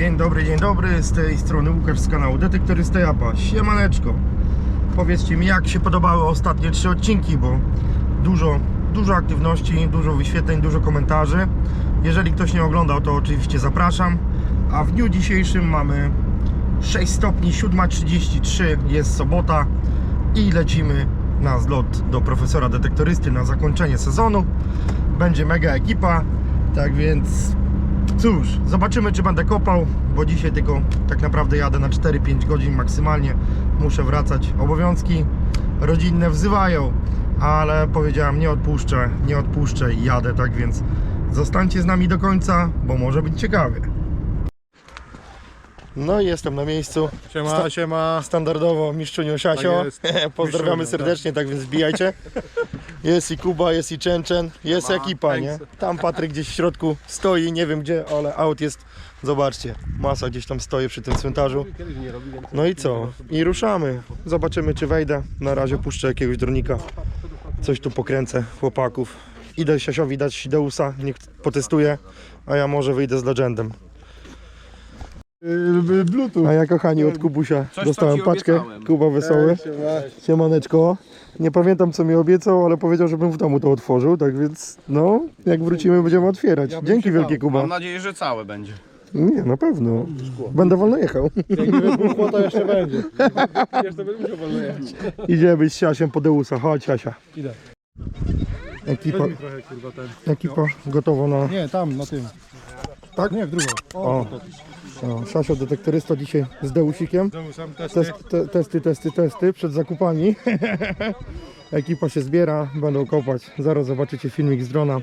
Dzień dobry, dzień dobry, z tej strony Łukasz z kanału Detektorysta Japa. Siemaneczko. Powiedzcie mi, jak się podobały ostatnie trzy odcinki, bo dużo, dużo aktywności, dużo wyświetleń, dużo komentarzy. Jeżeli ktoś nie oglądał, to oczywiście zapraszam. A w dniu dzisiejszym mamy 6 stopni, 7.33, jest sobota i lecimy na zlot do profesora detektorysty na zakończenie sezonu. Będzie mega ekipa, tak więc Cóż, zobaczymy czy będę kopał, bo dzisiaj tylko tak naprawdę jadę na 4-5 godzin maksymalnie. Muszę wracać. Obowiązki rodzinne wzywają, ale powiedziałem nie odpuszczę, nie odpuszczę i jadę, tak więc zostańcie z nami do końca, bo może być ciekawie. No i jestem na miejscu. Siema, Sta- siema. Standardowo mistrzunią Siasio. Tak. Pozdrawiamy serdecznie, tak więc wbijajcie. Jest i Kuba, jest i Czenczen, jest Siema. ekipa, nie? Tam Patryk gdzieś w środku stoi, nie wiem gdzie, ale aut jest. Zobaczcie, masa gdzieś tam stoi przy tym cmentarzu. No i co? I ruszamy. Zobaczymy czy wejdę. Na razie puszczę jakiegoś dronika. Coś tu pokręcę chłopaków. Idę Siasiowi dać Deusa, niech potestuje, a ja może wyjdę z Legendem. Bluetooth. A ja kochani od Kubusia Coś, dostałem paczkę. obiecałem. Kuba Wesoły. Siema. Siemaneczko. Nie pamiętam co mi obiecał, ale powiedział, żebym w domu to otworzył, tak więc no, jak wrócimy będziemy otwierać. Ja Dzięki wielkie. Kuba. Mam nadzieję, że całe będzie. Nie, na pewno. Będę wolno jechał. Jak to jeszcze będzie. Jeszcze będę musiał wolno jechać. Idziemy z Siasiem po Deusa. Chodź Siasia. Idę. Ekipa, trochę kurwa ten. ekipa gotowa na... Nie, tam, na tym. Tak? Nie, w drugą. O. O, Siasio detektorysta dzisiaj z Deusikiem. Sam testy. Test, te, testy, testy, testy przed zakupami. Ekipa się zbiera, będą kopać. Zaraz zobaczycie filmik z drona.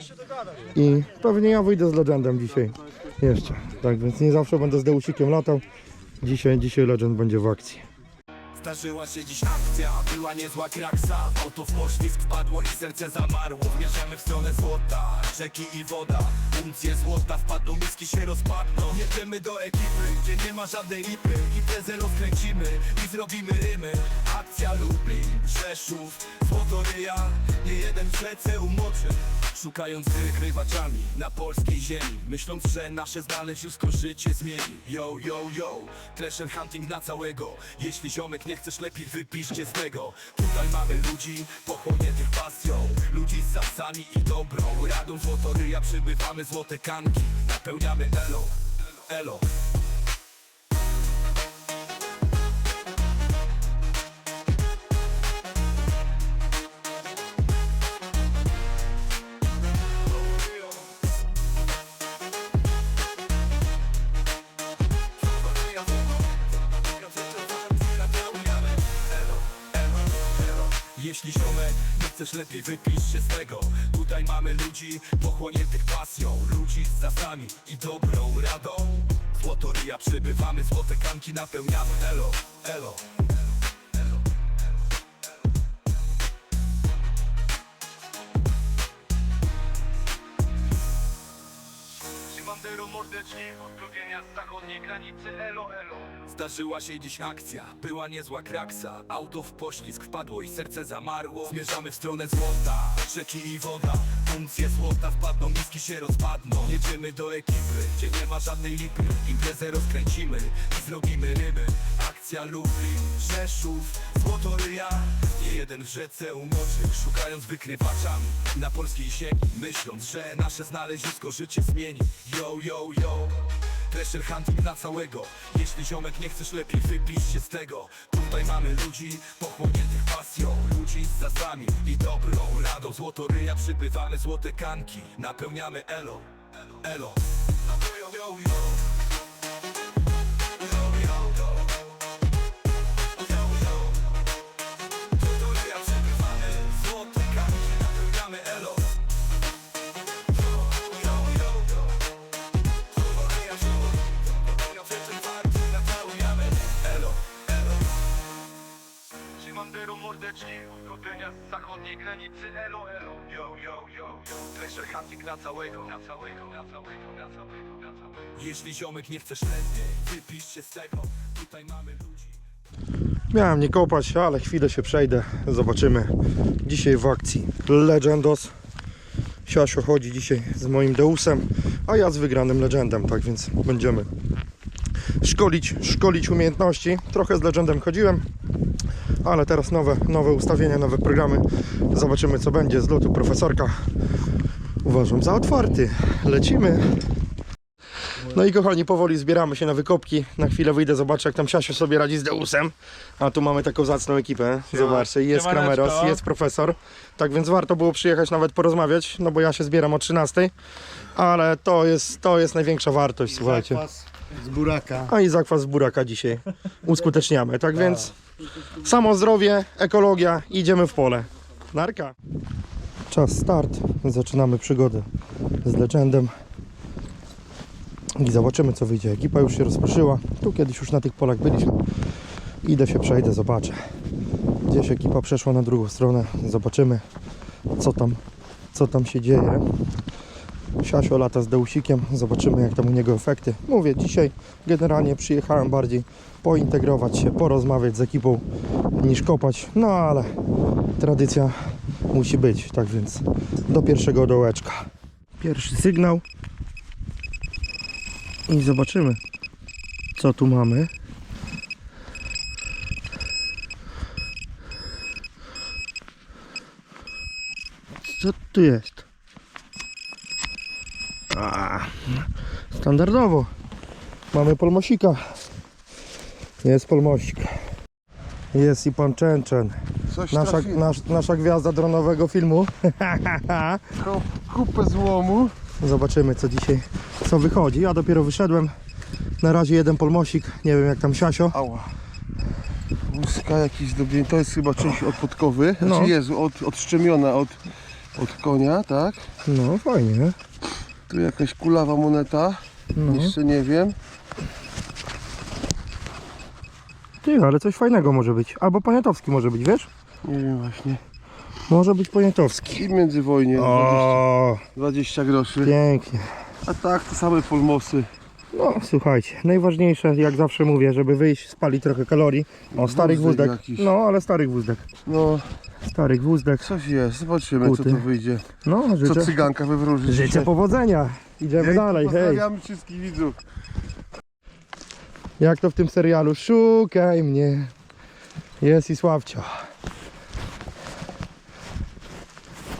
I pewnie ja wyjdę z Legendem dzisiaj. Jeszcze. Tak więc nie zawsze będę z Deusikiem latał. Dzisiaj, dzisiaj Legend będzie w akcji. Zdarzyła się dziś akcja, była niezła kraksa Oto w poślizg wpadło i serce zamarło. Zmierzamy w stronę złota, rzeki i woda. Uncje złota wpadną, miski się rozpadną. Jedziemy do ekipy, gdzie nie ma żadnej lipy. Imprezę rozkręcimy i zrobimy rymy. Akcja Lublin, Rzeszów, Złotoryja Nie jeden w rzece umoczy. Szukając wygrywaczami na polskiej ziemi. Myśląc, że nasze znalezisko życie zmieni. Yo, yo, yo, treasure hunting na całego. Jeśli ziomek nie chcesz lepiej wypiszcie z tego. Tutaj mamy ludzi pochłoniętych pasją. Ludzi z zasami i dobrą. Radą złotoryja przybywamy złote kanki. Napełniamy elo, elo wypisz się z tego. Tutaj mamy ludzi pochłoniętych pasją Ludzi z zasami i dobrą radą. Złotoryja przybywamy, złote kanki napełniamy. Elo, elo Szymandero mordecznie, odprawienia z zachodniej granicy Elo, elo. Zdarzyła się dziś akcja, była niezła kraksa. Auto w poślizg wpadło i serce zamarło. Zmierzamy w stronę złota, rzeki i woda Uncje złota wpadną, miski się rozpadną. Jedziemy do ekipy, gdzie nie ma żadnej lipy. Imprezę rozkręcimy i zrobimy ryby. Akcja Lublin, Rzeszów, Złotoryja Nie jeden w rzece umoczy, szukając wykrywaczami Na polskiej ziemi, myśląc, że nasze znalezisko życie zmieni. Yo, yo, yo. Treasure hunting na całego. Jeśli ziomek nie chcesz lepiej wypisz się z tego. Tutaj mamy ludzi pochłoniętych pasją Ludzi z zasami i dobrą radą. Złotoryja przybywamy złote kanki. Napełniamy elo, elo. Yo, Odrodzenia z zachodniej granicy Elo, elo Yo, yo, yo, yo hunting na całego, na całego, na całego, na całego, na całego Jeśli ziomek nie wypisz się z tego Tutaj mamy ludzi Miałem nie kopać, ale chwilę się przejdę. Zobaczymy. Dzisiaj w akcji Legendos. Siasio chodzi dzisiaj z moim Deusem, a ja z wygranym Legendem, tak więc będziemy szkolić, szkolić umiejętności. Trochę z Legendem chodziłem, ale teraz nowe, nowe ustawienia, nowe programy. Zobaczymy co będzie z lotu profesorka. Uważam za otwarty. Lecimy. No i kochani, powoli zbieramy się na wykopki. Na chwilę wyjdę, zobaczę jak tam Siasio sobie radzi z Deusem. A tu mamy taką zacną ekipę. Zobaczcie, jest. Krameros, jest profesor. Tak więc warto było przyjechać nawet porozmawiać, no bo ja się zbieram o 13. Ale to jest, to jest największa wartość, słuchajcie. Zakwas z buraka. A i zakwas z buraka dzisiaj uskuteczniamy. Tak więc samo zdrowie, ekologia, idziemy w pole. Narka. Czas start. Zaczynamy przygodę z Legendem. I zobaczymy co wyjdzie. Ekipa już się rozproszyła. Tu kiedyś już na tych polach byliśmy. Idę się przejdę, zobaczę. Gdzieś ekipa przeszła na drugą stronę. Zobaczymy co tam, co tam się dzieje. Siasio lata z Deusikiem, zobaczymy jak tam u niego efekty. Mówię, dzisiaj generalnie przyjechałem bardziej pointegrować się, porozmawiać z ekipą niż kopać, no ale tradycja musi być, tak więc do pierwszego dołeczka. Pierwszy sygnał i zobaczymy co tu mamy. Co tu jest? A, standardowo. Mamy polmosika. Jest polmosik. Jest i pan. Coś Nasza, nasz, nasza gwiazda dronowego filmu. Ku- Kupę złomu. Zobaczymy co dzisiaj, co wychodzi. Ja dopiero wyszedłem. Na razie jeden polmosik. Nie wiem jak tam Siasio. Ała. Łuska jakiś zdobień. To jest chyba część od podkowy. Znaczy No. Jezu, od, odszczemiona od, od konia, tak? No fajnie. Tu jakaś kulawa moneta. No. Jeszcze nie wiem. Ty, ale coś fajnego może być. Albo poniatowski może być, wiesz? Nie wiem właśnie. Może być poniatowski. I międzywojnie 20, O, 20 groszy. pięknie. A tak, to same polmosy. No słuchajcie, najważniejsze jak zawsze mówię, żeby wyjść, spalić trochę kalorii. O, starych Wózdek wózdek. jakiś. No, ale starych wózdek. No, Starych wózdek. coś jest. Zobaczymy co tu wyjdzie. No, Co życzę, cyganka wywróży. życzę dzisiaj. powodzenia. Idziemy dalej, hej. Pozdrawiamy wszystkich widzów. Jak to w tym serialu? Szukaj mnie. Jest i Sławcio.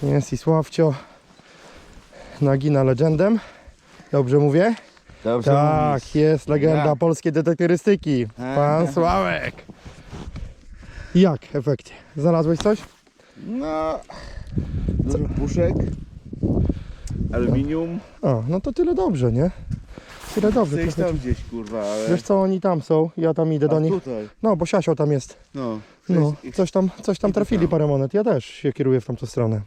Jest i Sławcio. Nagina legendem. Dobrze mówię? Dobrze tak, jest legenda Ja. polskiej detektyrystyki. Pan Sławek. Jak efekcie? Znalazłeś coś? No, dużo puszek, aluminium, O, no to tyle dobrze, nie? Tyle dobrze. trochę- tam gdzieś kurwa, ale... Wiesz co, oni tam są, ja tam idę do A nich. tutaj, No, bo Siasio tam jest. no. No, Coś- coś tam, coś tam trafili parę monet. Ja też się kieruję w tamtą stronę.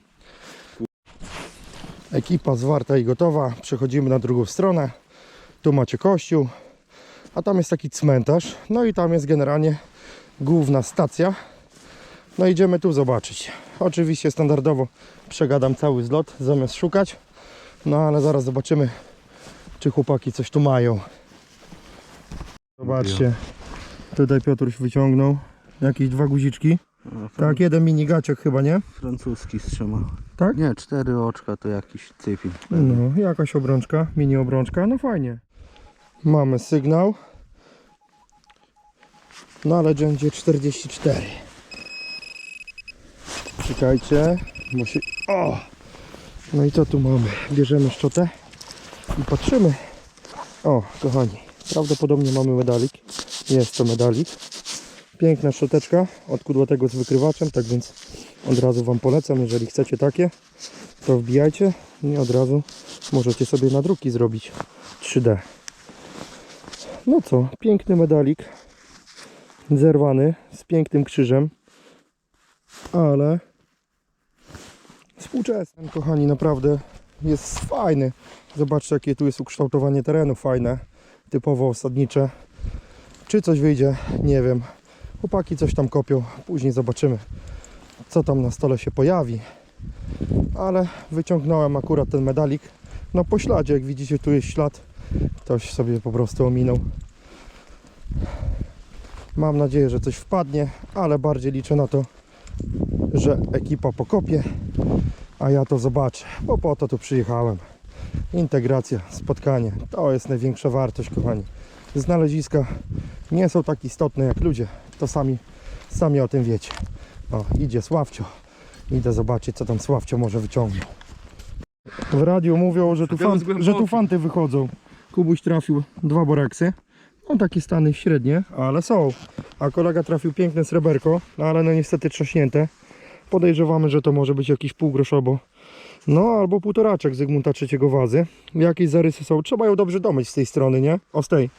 Ekipa zwarta i gotowa. Przechodzimy na drugą stronę. Tu macie kościół, a tam jest taki cmentarz. No i tam jest generalnie główna stacja. No idziemy tu zobaczyć. Oczywiście standardowo przegadam cały zlot zamiast szukać. No ale zaraz zobaczymy, czy chłopaki coś tu mają. Zobaczcie. Tutaj Piotruś wyciągnął jakieś dwa guziczki. Tak, jeden mini gaciek chyba, nie? Francuski z trzema. Tak? Nie, cztery oczka to jakiś cyfin. No, jakaś obrączka, mini obrączka, no fajnie. Mamy sygnał. Na Legendzie 44. Czekajcie, musi... O! No i co tu mamy? Bierzemy szczotę i patrzymy. O, kochani, prawdopodobnie mamy medalik. Jest to medalik. Piękna szczoteczka od kudłatego z wykrywaczem, tak więc od razu Wam polecam, jeżeli chcecie takie, to wbijajcie i od razu możecie sobie nadruki zrobić 3D. No co, piękny medalik, zerwany z pięknym krzyżem, ale współczesny. Kochani, naprawdę jest fajny. Zobaczcie, jakie tu jest ukształtowanie terenu fajne, typowo osadnicze. Czy coś wyjdzie, nie wiem. Chłopaki coś tam kopią, później zobaczymy, co tam na stole się pojawi ale wyciągnąłem akurat ten medalik. No po śladzie, jak widzicie, tu jest ślad. Ktoś sobie po prostu ominął. Mam nadzieję, że coś wpadnie, ale bardziej liczę na to, że ekipa pokopie, a ja to zobaczę, bo po to tu przyjechałem. Integracja, spotkanie, to jest największa wartość, kochani. znaleziska nie są tak istotne jak ludzie. To sami, sami o tym wiecie. O, idzie Sławcio. Idę zobaczyć, co tam Sławcio może wyciągnął. W radiu mówią, że tu, fan, że tu fanty wychodzą. Kubuś trafił dwa boraksy. No takie stany średnie, ale są. A kolega trafił piękne sreberko, no ale no niestety trzaśnięte. Podejrzewamy, że to może być jakiś półgroszobo. No albo półtoraczek Zygmunta III wazy. Jakieś zarysy są. Trzeba ją dobrze domyć z tej strony, nie? O z tej.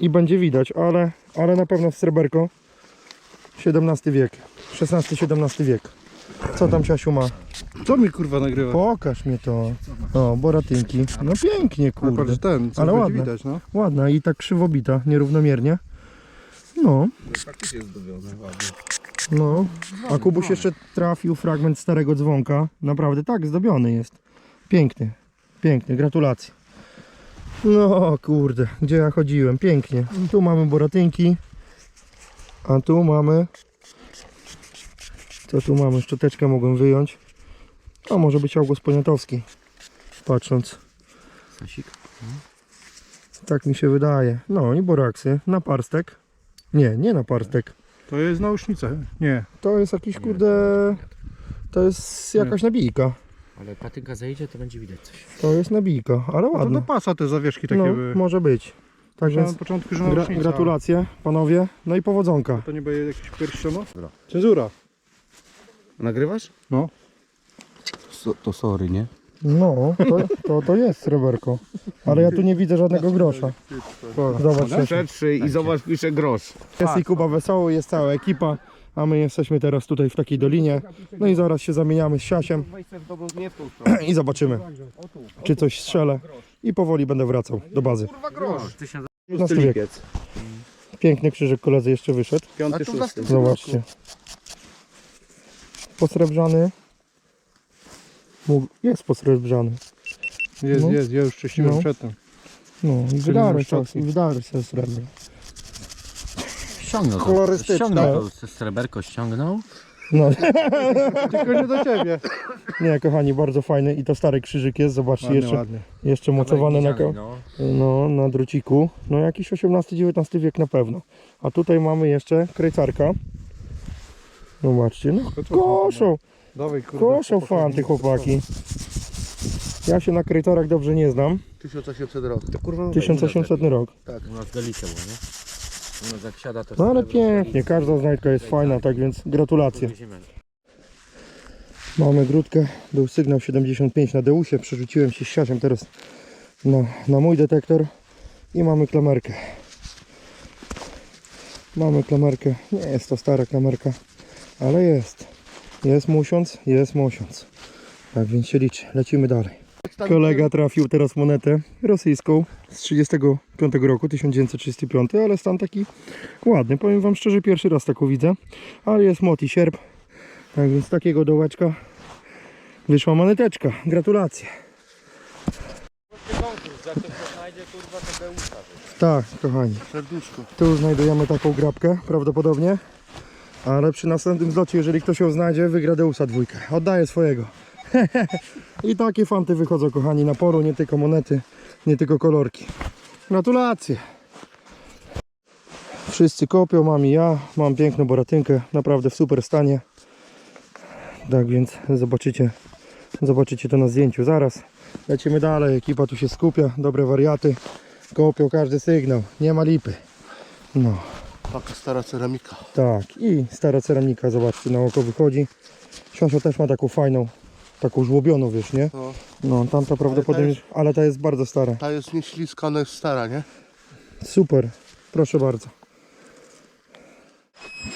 I będzie widać, ale, ale na pewno sreberko. XVII wiek. XVI-XVII wiek. Co tam Ciasiu ma? Co mi kurwa nagrywa? Pokaż mi to. O, boratynki. No pięknie, kurde. patrz, ten, co Ale ładne. widać, no. Ładna i tak krzywobita, nierównomiernie. No, Faktycznie jest zdobiony ładnie. no. A Kubuś jeszcze trafił fragment starego dzwonka. Naprawdę tak, zdobiony jest. Piękny, piękny, gratulacje. No kurde, gdzie ja chodziłem, pięknie. Tu mamy boratynki, a tu mamy... Co tu mamy? Szczoteczkę mogłem wyjąć. A może być August Poniatowski, patrząc. Sasik. Tak mi się wydaje. No i boraksy na parstek. Nie, nie na parstek. To jest nausznica. Nie. To jest jakiś kurde... To jest jakaś nabijka. Ale patynka zejdzie, to będzie widać coś. To jest nabijka, ale No to do ładna. pasa te zawieszki takie No, były. może być. Tak więc na początku, że gra, nausznica. gratulacje panowie. No i powodzonka. To nie będzie jakiś pierściono? Cenzura. Nagrywasz? No. So, to sorry, nie? No, to, to, to jest sreberko. Ale ja tu nie widzę żadnego grosza. Zobacz, Przetrzyj i zobacz, pisze grosz. jest i Kuba Wesoły, jest cała ekipa. A my jesteśmy teraz tutaj w takiej dolinie. No i zaraz się zamieniamy z Siasiem. I zobaczymy, czy coś strzelę. I powoli będę wracał do bazy. 15 wiek. Piękny krzyżyk koledzy jeszcze wyszedł. Piąty, szósty. Zobaczcie. Posrebrzany. Mógł- Jest posrebrzany. Jest, No. jest, ja już czyściłem No. przedtem. No i wydary szczotki. i wydary są srebrne. Ściągnął Kolorystyczne. Ściągnął to, sreberko ściągnął. No, Tylko nie do ciebie. nie kochani, bardzo fajny i to stary krzyżyk jest, zobaczcie, Ładnie, jeszcze, ładnie. jeszcze mocowany na, ko- No. no, na druciku. No jakiś XVIII-XIX wiek na pewno. A tutaj mamy jeszcze krejcarka. Zobaczcie, no co, koszą, Dawaj, kurde. koszą fanty chłopaki. Ja się na krejtorach dobrze nie znam. 1800 rok. To kurwa 1800 rok. U nas delice było, nie? U nas jak siada to No ale pięknie, każda znajdka jest fajna, tak więc gratulacje. Mamy grudkę, był sygnał 75 na Deusie, przerzuciłem się z siasiem teraz na, na mój detektor i mamy klamerkę. Mamy klamerkę, nie jest to stara klamerka, ale jest. Jest musiąc, jest musiąc. Tak więc się liczy, lecimy dalej. Kolega trafił teraz monetę rosyjską z 35 roku, 1935, ale stan taki ładny. Powiem Wam szczerze, pierwszy raz taką widzę, ale jest moti sierp. Tak więc z takiego dołeczka wyszła moneteczka. Gratulacje. Tak, kochani. Serduszko. Tu znajdujemy taką grabkę prawdopodobnie. Ale przy następnym zlocie, jeżeli ktoś ją znajdzie, wygra Deusa dwójkę. Oddaję swojego. I takie fanty wychodzą, kochani, na poru, nie tylko monety, nie tylko kolorki. Gratulacje. Wszyscy kopią, mam i ja. Mam piękną boratynkę, naprawdę w super stanie. Tak więc zobaczycie, zobaczycie to na zdjęciu zaraz. Lecimy dalej, ekipa tu się skupia, dobre wariaty. Kopią każdy sygnał, nie ma lipy. No, Taka stara ceramika. tak. I stara ceramika, zobaczcie, na oko wychodzi. Siosio też ma taką fajną, taką żłobioną, wiesz, nie? No. No, tamta prawdopodobnie, ale ta jest bardzo stara. Ta jest nieśliska, ona jest stara, nie? Super, proszę bardzo.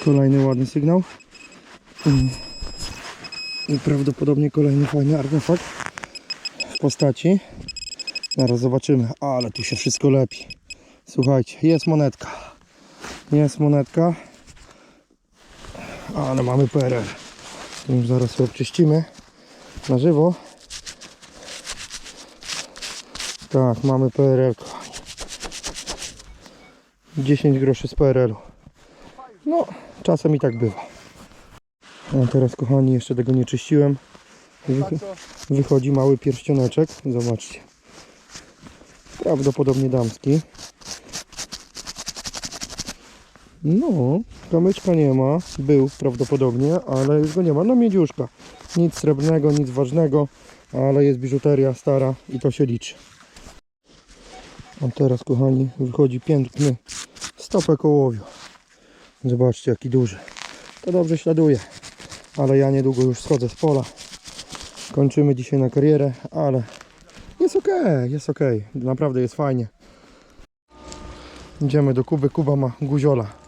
Kolejny ładny sygnał. Mm. I prawdopodobnie kolejny fajny artefakt w postaci. Zaraz zobaczymy, ale tu się wszystko lepi. Słuchajcie, jest monetka. Jest monetka. Ale mamy PRL. Już zaraz ją obczyścimy na żywo. Tak, mamy PRL, kochani. 10 groszy z PRL-u. No, czasem i tak bywa. A teraz, kochani, jeszcze tego nie czyściłem. Wych wychodzi mały pierścioneczek. Zobaczcie. Prawdopodobnie damski. No, kamyczka nie ma. Był prawdopodobnie, ale już go nie ma. No miedziuszka. Nic srebrnego, nic ważnego, ale jest biżuteria stara i to się liczy. A teraz, kochani, wychodzi piękny stopek ołowiu. Zobaczcie, jaki duży. To dobrze śladuje, ale ja niedługo już schodzę z pola. Kończymy dzisiaj na karierę, ale jest ok, jest ok. Naprawdę jest fajnie. Idziemy do Kuby. Kuba ma guziola.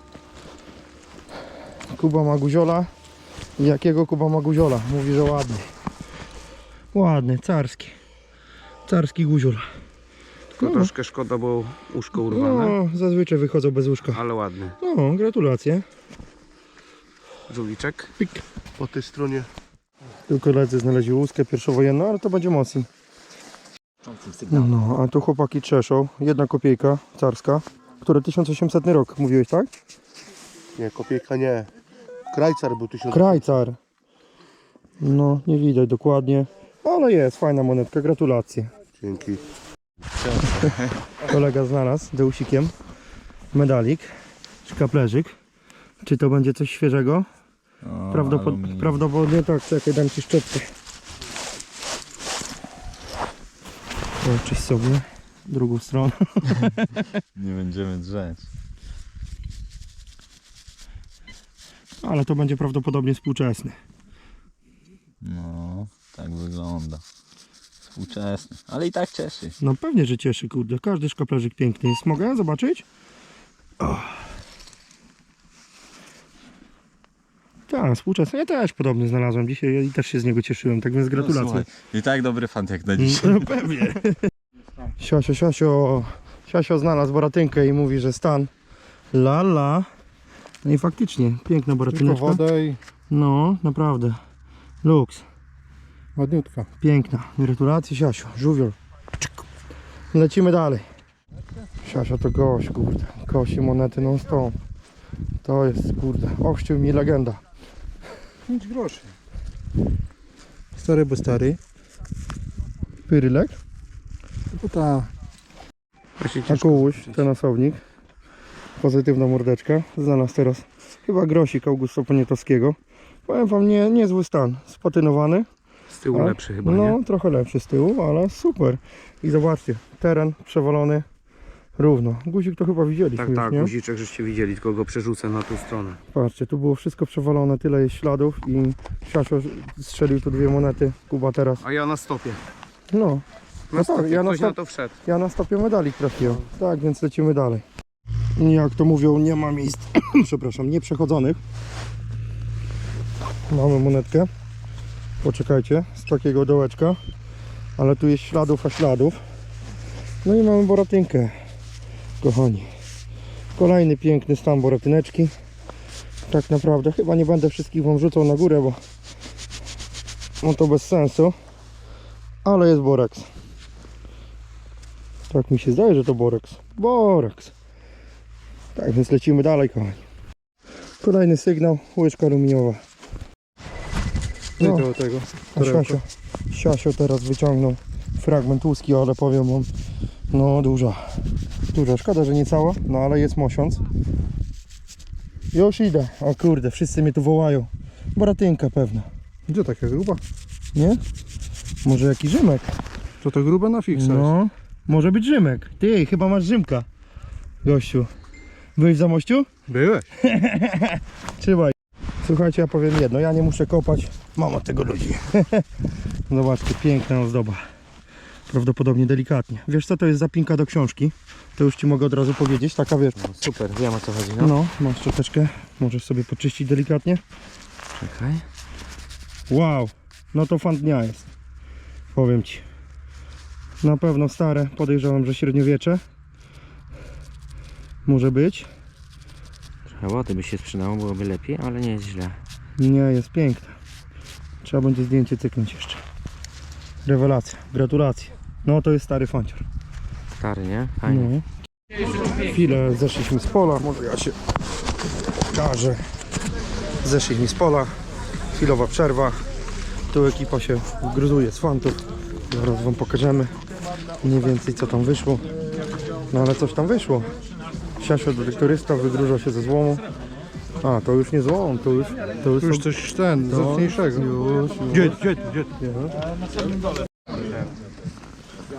Kuba ma guziola. Jakiego Kuba ma guziola? Mówi, że ładny. Ładny, carski. Carski guziol. Tylko troszkę szkoda, bo uszko urwane, No, zazwyczaj wychodzą bez łóżka. ale ładny. No, gratulacje. Żółwiczek. Po tej stronie Tu koledzy znaleźli łuskę pierwszowojenną, ale to będzie mocniej. No, a tu chłopaki czeszą. Jedna kopiejka carska, które 1800 rok, mówiłeś, tak? Nie, kopiejka nie. Krajcar był tysiąc. Krajcar. No, nie widać dokładnie, ale jest fajna monetka, gratulacje. Dzięki. Kolega znalazł deusikiem medalik, szkaplerzyk. Czy to będzie coś świeżego? Prawdopod- prawdopodobnie tak, czekaj, dam ci szczotkę. Oczyść sobie drugą stronę. Nie będziemy drzeć. Ale to będzie prawdopodobnie współczesny. No, tak wygląda. Współczesny, ale i tak cieszy. No pewnie, że cieszy, kurde. Każdy szkaplerzyk piękny jest. Mogę zobaczyć? O. Tak, współczesny. Ja też podobny znalazłem dzisiaj i też się z niego cieszyłem, tak więc gratulacje. No, słuchaj, I tak dobry fant jak na dzisiaj. No pewnie. Siasio, Siasio, Siasio znalazł boratynkę i mówi, że stan lala. No i faktycznie, piękna boratyneczka. wodę i No, naprawdę. Luks, ładniutka. piękna. Gratulacje Siasio, żółwiol. Czyk. Lecimy dalej. Siasio to gość, kurde. Kosi monety non stop. To jest, kurde, ochrzcił mi legenda. 5 groszy. Stary, bo stary. Pyrylek, To ta. a kołuś, ten osobnik. Pozytywna mordeczka. Znalazł teraz chyba grosik Augusta Poniatowskiego. Powiem wam, nie, niezły stan. Spatynowany. Z tyłu lepszy chyba, No, nie? trochę lepszy z tyłu, ale super. I zobaczcie, teren przewalony równo. Guzik to chyba widzieliśmy Tak, już, tak, nie? guziczek żeście widzieli, tylko go przerzucę na tą stronę. Patrzcie, tu było wszystko przewalone, tyle jest śladów i Siasio strzelił tu dwie monety, Kuba teraz. A ja na stopie. No, Na No tak, stopie, ja na ktoś na stop- to wszedł. ja na stopie medalik trafiłem. Tak, więc lecimy dalej. Jak to mówią, nie ma miejsc, przepraszam, nieprzechodzonych. Mamy monetkę. Poczekajcie, z takiego dołeczka. Ale tu jest śladów, a śladów. No i mamy boratynkę, kochani. Kolejny piękny stan boratyneczki. Tak naprawdę chyba nie będę wszystkich wam rzucał na górę, bo no to bez sensu. Ale jest boraks. Tak mi się zdaje, że to boraks. Boraks. Tak, więc lecimy dalej, kochani. Kolejny sygnał, łyżka aluminiowa. No. No, tego, a Siasio, Siasio teraz wyciągnął fragment łuski, ale powiem wam, no duża. Duża, szkoda, że nie cała, no ale jest mosiąc. Już idę. O kurde, wszyscy mnie tu wołają. Boratynka pewna, Gdzie taka gruba? nie? Może jakiś Rzymek? To to gruba na fiksa. No, może być Rzymek. Ty, chyba masz Rzymka, gościu. Byłeś w Zamościu? Byłeś. Trzymaj. Słuchajcie, ja powiem jedno, ja nie muszę kopać, mam od tego ludzi. Zobaczcie, piękna ozdoba. Prawdopodobnie delikatnie. Wiesz co to jest zapinka do książki? To już Ci mogę od razu powiedzieć, taka wiesz. No, super, wiem o co chodzi, no. No, masz szczoteczkę, możesz sobie poczyścić delikatnie. Czekaj. Wow, no to fan dnia jest. Powiem Ci. Na pewno stare, podejrzewam, że średniowiecze. Może być. Trochę wody by się sprzydało, byłoby lepiej, ale nie jest źle. Nie, jest piękna. Trzeba będzie zdjęcie cyknąć jeszcze. Rewelacja, gratulacje. No to jest stary fancior. Stary, nie? Fajnie. No. Chwilę zeszliśmy z pola, może ja się pokażę. Zeszliśmy z pola, chwilowa przerwa. Tu ekipa się gruzuje z fantów. Zaraz wam pokażemy mniej więcej co tam wyszło. No ale coś tam wyszło. Siasio detektorysta wydróża się ze złomu. A, to już nie złom, to już... To już, Już coś ten, to, zacniejszego. Już, już. Gdzie, gdzie, gdzie?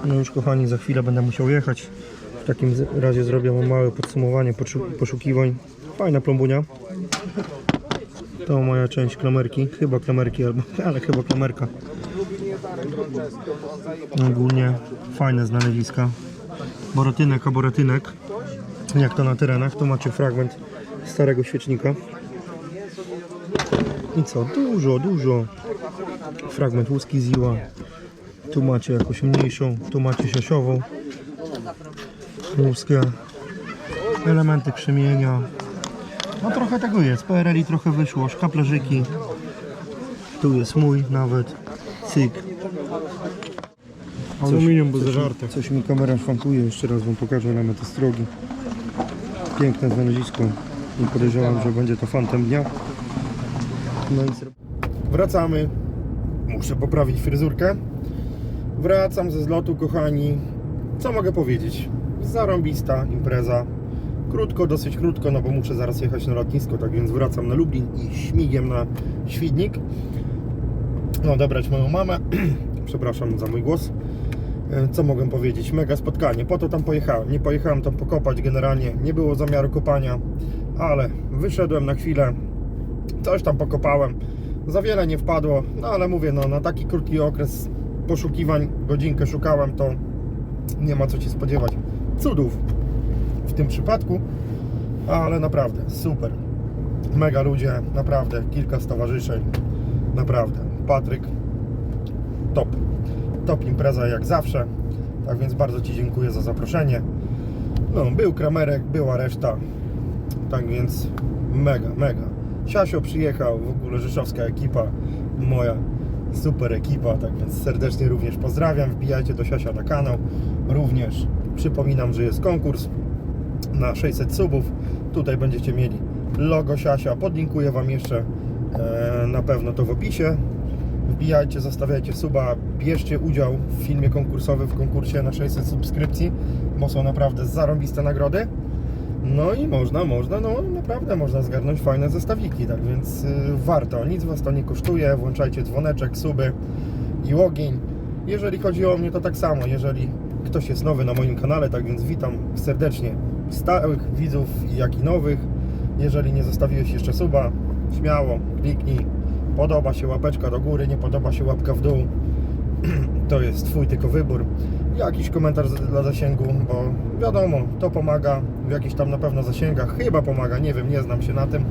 No już kochani, za chwilę będę musiał jechać. W takim razie zrobię wam małe podsumowanie poszu- poszukiwań. Fajna plombunia. To moja część klamerki, chyba klamerki, albo, ale chyba klamerka. Ogólnie fajne znaleziska. Borotynek, a borotynek, jak to na terenach, tu macie fragment starego świecznika. I co? Dużo, dużo. Fragment łuski ziła. Tu macie jakąś mniejszą, tu macie siosiową. Łuskę. Elementy krzemienia. No trochę tego jest. PRL-i trochę wyszło. Szkaplerzyki. Tu jest mój nawet. Cyk. Aluminium, bo zażarte. Coś mi kamera szwankuje. Jeszcze raz wam pokażę elementy strogi. Piękne znalezisko. I podejrzewam, że będzie to fantem dnia. No zro- Wracamy. Muszę poprawić fryzurkę. Wracam ze zlotu, kochani. Co mogę powiedzieć? Zarąbista impreza. Krótko, dosyć krótko, no bo muszę zaraz jechać na lotnisko, tak więc wracam na Lublin i śmigiem na Świdnik. No, odebrać moją mamę. Przepraszam za mój głos. E, Co mogę powiedzieć? Mega spotkanie. Po to tam pojechałem. Nie pojechałem tam pokopać generalnie. Nie było zamiaru kopania, ale wyszedłem na chwilę. Coś tam pokopałem. Za wiele nie wpadło, no ale mówię, no na taki krótki okres poszukiwań, godzinkę szukałem, to nie ma co się spodziewać. Cudów w tym przypadku, ale naprawdę super. Mega ludzie, naprawdę, kilka stowarzyszeń, naprawdę. Patryk, top. Top impreza jak zawsze, tak więc bardzo Ci dziękuję za zaproszenie. No, był Kramerek, była reszta, tak więc mega, mega. Siasio przyjechał, w ogóle rzeszowska ekipa, moja super ekipa, tak więc serdecznie również pozdrawiam. Wbijajcie do Siasia na kanał. Również przypominam, że jest konkurs na 600 subów. Tutaj będziecie mieli logo Siasia. Podlinkuję Wam jeszcze e, na pewno to w opisie. Wbijajcie, zostawiajcie suba, bierzcie udział w filmie konkursowym, w konkursie na 600 subskrypcji, bo są naprawdę zarąbiste nagrody. No i można, można, no naprawdę można zgarnąć fajne zestawiki, tak więc y, warto, nic Was to nie kosztuje, włączajcie dzwoneczek, suby i ogień. Jeżeli chodzi o mnie to tak samo, jeżeli ktoś jest nowy na moim kanale, tak więc witam serdecznie stałych widzów, jak i nowych. Jeżeli nie zostawiłeś jeszcze suba, śmiało kliknij, podoba się łapeczka do góry, nie podoba się łapka w dół, to jest Twój tylko wybór. Jakiś komentarz dla zasięgu, bo wiadomo, to pomaga w jakichś tam na pewno zasięgach. Chyba pomaga, nie wiem, nie znam się na tym,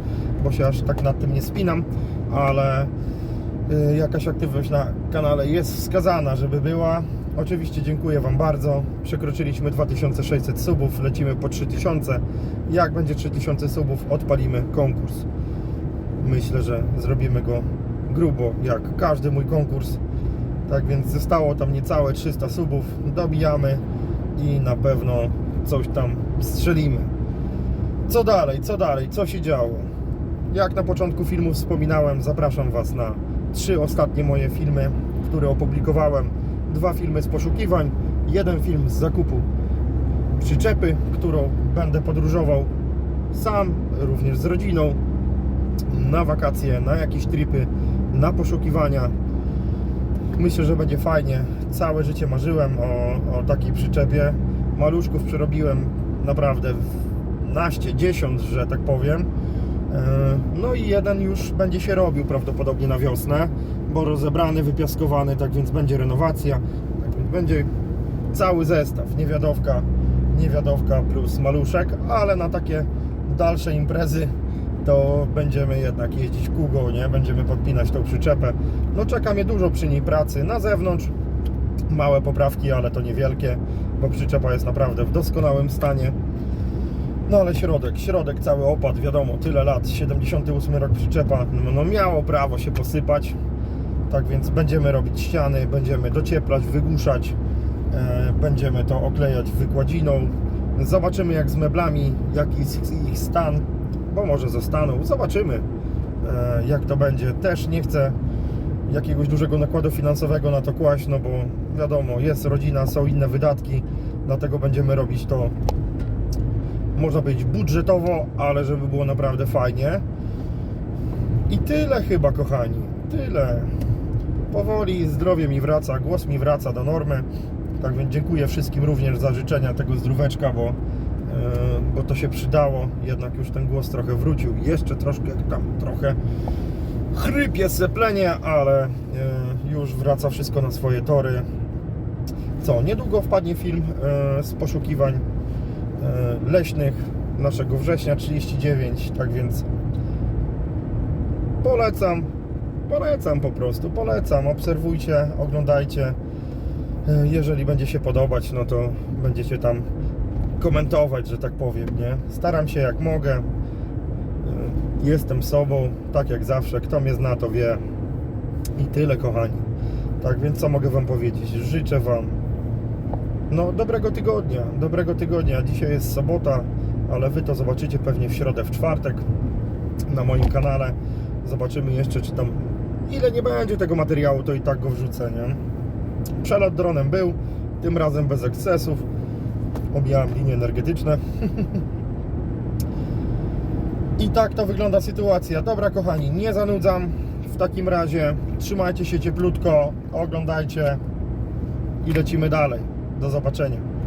bo się aż tak nad tym nie spinam, ale y, jakaś aktywność na kanale jest wskazana, żeby była. Oczywiście dziękuję Wam bardzo. Przekroczyliśmy 2600 subów, lecimy po 3000. Jak będzie 3000 subów, odpalimy konkurs. Myślę, że zrobimy go grubo, jak każdy mój konkurs. Tak więc zostało tam niecałe 300 subów. Dobijamy i na pewno coś tam strzelimy. Co dalej, co dalej, co się działo? Jak na początku filmu wspominałem, zapraszam Was na trzy ostatnie moje filmy, które opublikowałem. Dwa filmy z poszukiwań, jeden film z zakupu przyczepy, którą będę podróżował sam, również z rodziną, na wakacje, na jakieś tripy, na poszukiwania. Myślę, że będzie fajnie. Całe życie marzyłem o, o takiej przyczepie. Maluszków przerobiłem naprawdę naście, dziesiąt, że tak powiem. E, No i jeden już będzie się robił prawdopodobnie na wiosnę, bo rozebrany, wypiaskowany, tak więc będzie renowacja. Tak więc będzie cały zestaw, niewiadowka, niewiadowka plus maluszek, ale na takie dalsze imprezy to będziemy jednak jeździć Kugo, nie? Będziemy podpinać tą przyczepę. No czeka mnie dużo przy niej pracy na zewnątrz. Małe poprawki, ale to niewielkie, bo przyczepa jest naprawdę w doskonałym stanie. No ale środek, środek cały opad, wiadomo, tyle lat, 78 rok przyczepa, no, no miało prawo się posypać. Tak więc będziemy robić ściany, będziemy docieplać, wygłuszać, e, będziemy to oklejać wykładziną. Zobaczymy jak z meblami, jaki jest ich stan, bo może zostaną. Zobaczymy e, jak to będzie. Też nie chcę jakiegoś dużego nakładu finansowego na to kłaść, no bo wiadomo, jest rodzina, są inne wydatki, dlatego będziemy robić to można powiedzieć budżetowo, ale żeby było naprawdę fajnie. I tyle chyba, kochani. Tyle. Powoli zdrowie mi wraca, głos mi wraca do normy. Tak więc dziękuję wszystkim również za życzenia tego zdróweczka, bo, bo to się przydało. Jednak już ten głos trochę wrócił. Jeszcze troszkę tam trochę chrypie, seplenie, ale e, już wraca wszystko na swoje tory. Co, niedługo wpadnie film e, z poszukiwań e, leśnych naszego września 39, tak więc polecam, polecam po prostu, polecam, obserwujcie, oglądajcie. E, Jeżeli będzie się podobać, no to będziecie tam komentować, że tak powiem, nie? Staram się jak mogę. E, Jestem sobą, tak jak zawsze. Kto mnie zna, to wie. I tyle, kochani. Tak więc co mogę Wam powiedzieć? Życzę Wam no dobrego tygodnia, dobrego tygodnia. Dzisiaj jest sobota, ale Wy to zobaczycie pewnie w środę, w czwartek na moim kanale. Zobaczymy jeszcze, czy tam ile nie będzie tego materiału, to i tak go wrzucę, nie? Przelot dronem był, tym razem bez ekscesów. Omijałem linie energetyczne. I tak to wygląda sytuacja. Dobra, kochani, nie zanudzam. W takim razie trzymajcie się cieplutko, oglądajcie i lecimy dalej. Do zobaczenia.